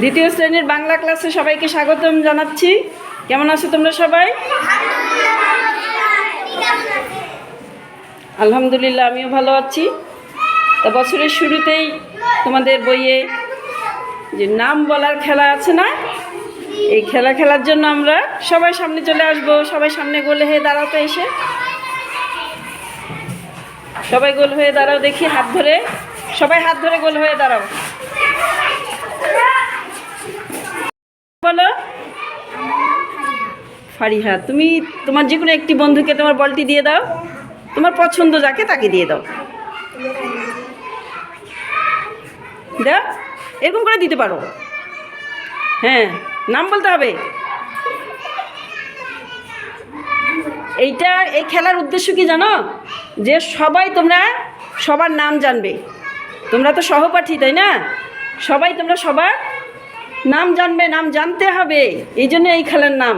দ্বিতীয় শ্রেণির বাংলা ক্লাসে সবাইকে স্বাগতম জানাচ্ছি। কেমন আছো তোমরা সবাই? আলহামদুলিল্লাহ, আমিও ভালো আছি। তা বছরের শুরুতেই তোমাদের বইয়ে যে নাম বলার খেলা আছে না? এই খেলা খেলার জন্য আমরা সবাই সামনে চলে আসব। সবাই সামনে গোল হয়ে দাঁড়াতে এসে। সবাই গোল হয়ে দাঁড়াও দেখি, হাত ধরে। সবাই হাত ধরে গোল হয়ে দাঁড়াও। বলো ফারিহা, তুমি তোমার যে কোনো একটি বন্ধুকে তোমার বলটি দিয়ে দাও। তোমার পছন্দ যাকে তাকে দিয়ে দাও। দাও, এরকম করে দিতে পারো। হ্যাঁ নাম বলতে হবে। এইটা, এই খেলার উদ্দেশ্য কি জানো? যে সবাই তোমরা সবার নাম জানবে। তোমরা তো সহপাঠী, তাই না? সবাই তোমরা সবার নাম জানবে, নাম জানতে হবে। এই জন্য এই খেলার নাম।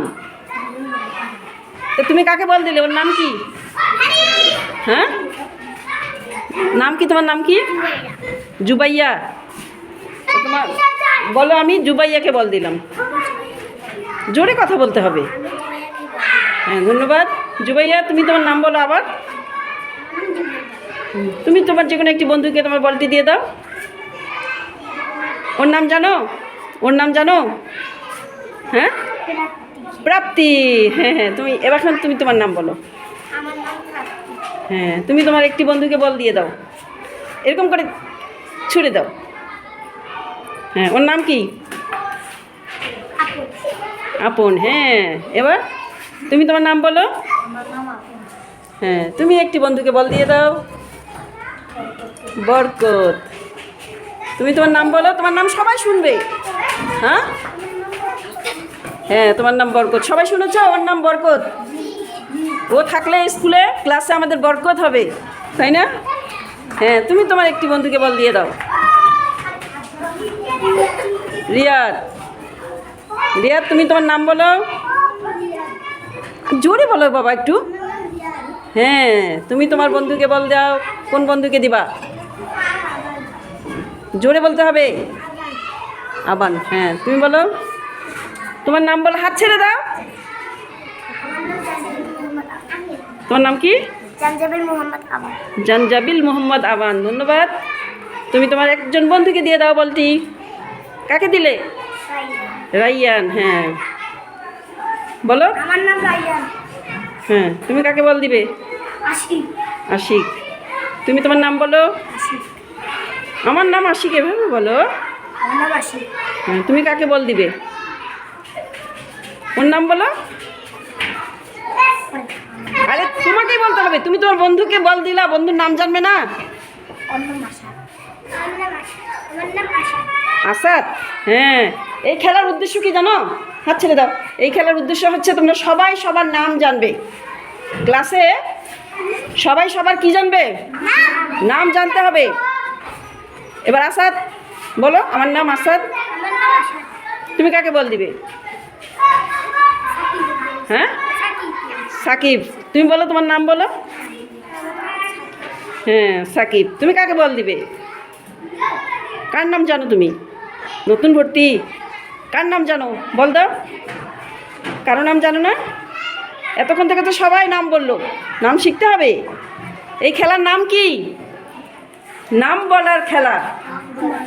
তো তুমি কাকে বল দিলে? ওর নাম কি? হ্যাঁ? নাম কি? তোমার নাম কি? জুবাইয়া। তোমার বলো আমি জুবাইয়াকে বল দিলাম। জোরে কথা বলতে হবে। হ্যাঁ ধন্যবাদ। জুবাইয়া, তুমি তোমার নাম বলো আবার। তুমি তোমার যে কোনো একটি বন্ধুকে তোমার বলটি দিয়ে দাও। ওর নাম জানো? ওর নাম জানো? হ্যাঁ? প্রাপ্তি। হ্যাঁ হ্যাঁ তুমি এবার তুমি তোমার নাম বলো। হ্যাঁ তুমি তোমার একটি বন্ধুকে বল দিয়ে দাও। এরকম করে ছুড়ে দাও। হ্যাঁ ওর নাম কি? আপন। হ্যাঁ। এবার তুমি তোমার নাম বলো। হ্যাঁ তুমি একটি বন্ধুকে বল দিয়ে দাও। বরকত। তুমি তোমার নাম বলো তোমার নাম সবাই শুনবে। হ্যাঁ? হ্যাঁ তোমার নাম বরকত। সবাই শুনেছ? ওর নাম বরকত। ও থাকলে স্কুলে, ক্লাসে আমাদের বরকত হবে, তাই না? হ্যাঁ তুমি তোমার একটি বন্ধুকে বল দিয়ে দাও। রিয়াদ। রিয়াদ, তুমি তোমার নাম বলো। জোরে বলো বাবা একটু। হ্যাঁ তুমি তোমার বন্ধুকে বল দাও। কোন বন্ধুকে দিবা? জোরে বলতে হবে। আবান হ্যাঁ তুমি বলো। তোমার নাম বলো হাত ছেড়ে দাও। তোমার নাম কি? জানজাবিল মোহাম্মদ মোহাম্মদ আবান ধন্যবাদ। তুমি তোমার একজন বন্ধুকে দিয়ে দাও বলটি। কাকে দিলে? রাইয়ান হ্যাঁ। বলো। আমার নাম রাইয়ান। হ্যাঁ তুমি কাকে বল দিবে? আশিক। আশিক। তুমি তোমার নাম বলো। আমার নাম আশিক এভাবে বলো। আশিক হ্যাঁ তুমি কাকে বল দিবে? ওর নাম বলো। আরে, তোমাকেই বলতে হবে। তুমি তোমার বন্ধুকে বল দিলা, বন্ধুর নাম জানবে না? আসাদ? হ্যাঁ। এই খেলার উদ্দেশ্য কি জানো? হাত ছেড়ে দাও। এই খেলার উদ্দেশ্য হচ্ছে তোমরা সবাই সবার নাম জানবে। ক্লাসে সবাই সবার কি জানবে? নাম জানতে হবে। এবার আসাদ বলো আমার নাম আসাদ। তুমি কাকে বল দিবে? হ্যাঁ? সাকিব। তুমি বলো তোমার নাম বলো। হ্যাঁ সাকিব। তুমি কাকে বল দিবে? কার নাম জানো তুমি? নতুন ভর্তি। কার নাম জানো? বল দাও। কারও নাম জানো না? এতক্ষণ থেকে তো সবাই নাম বলল। নাম শিখতে হবে। এই খেলার নাম কি? নাম বলার খেলা।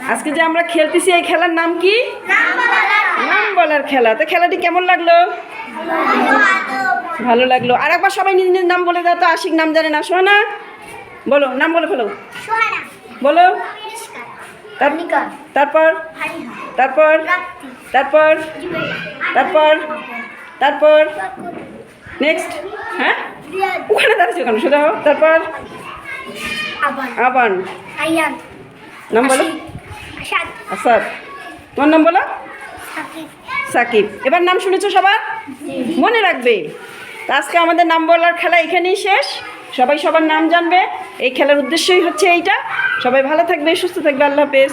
আজকে যে আমরা খেলতেছি এই খেলার নাম কি? নাম বলার খেলা। তো খেলাটি কেমন লাগল? ভালো লাগল। আর একবার সবাই নিজ নিজ নাম বলে দাও তো আশিক নাম জানে না সোহানা? বলো নাম বলে ফেলো। বলো। তার- তারপর? তারপর? তারপর? তারপর? তারপর? বরকত নেক্সট হ্যাঁ? ওখানে দাঁড়াচ্ছি ওখানে সোজা হও। তারপর? আবার নাম বলো। আসাদ তোমার নাম বলো? সাকিব। সাকিব। এবার নাম শুনেছ সবার? মনে রাখবে। তা আজকে আমাদের নাম বলার খেলা এখানেই শেষ। সবাই সবার নাম জানবে। এই খেলার উদ্দেশ্যই হচ্ছে এইটা। সবাই ভালো থাকবে সুস্থ থাকবে। আল্লাহ হাফেজ।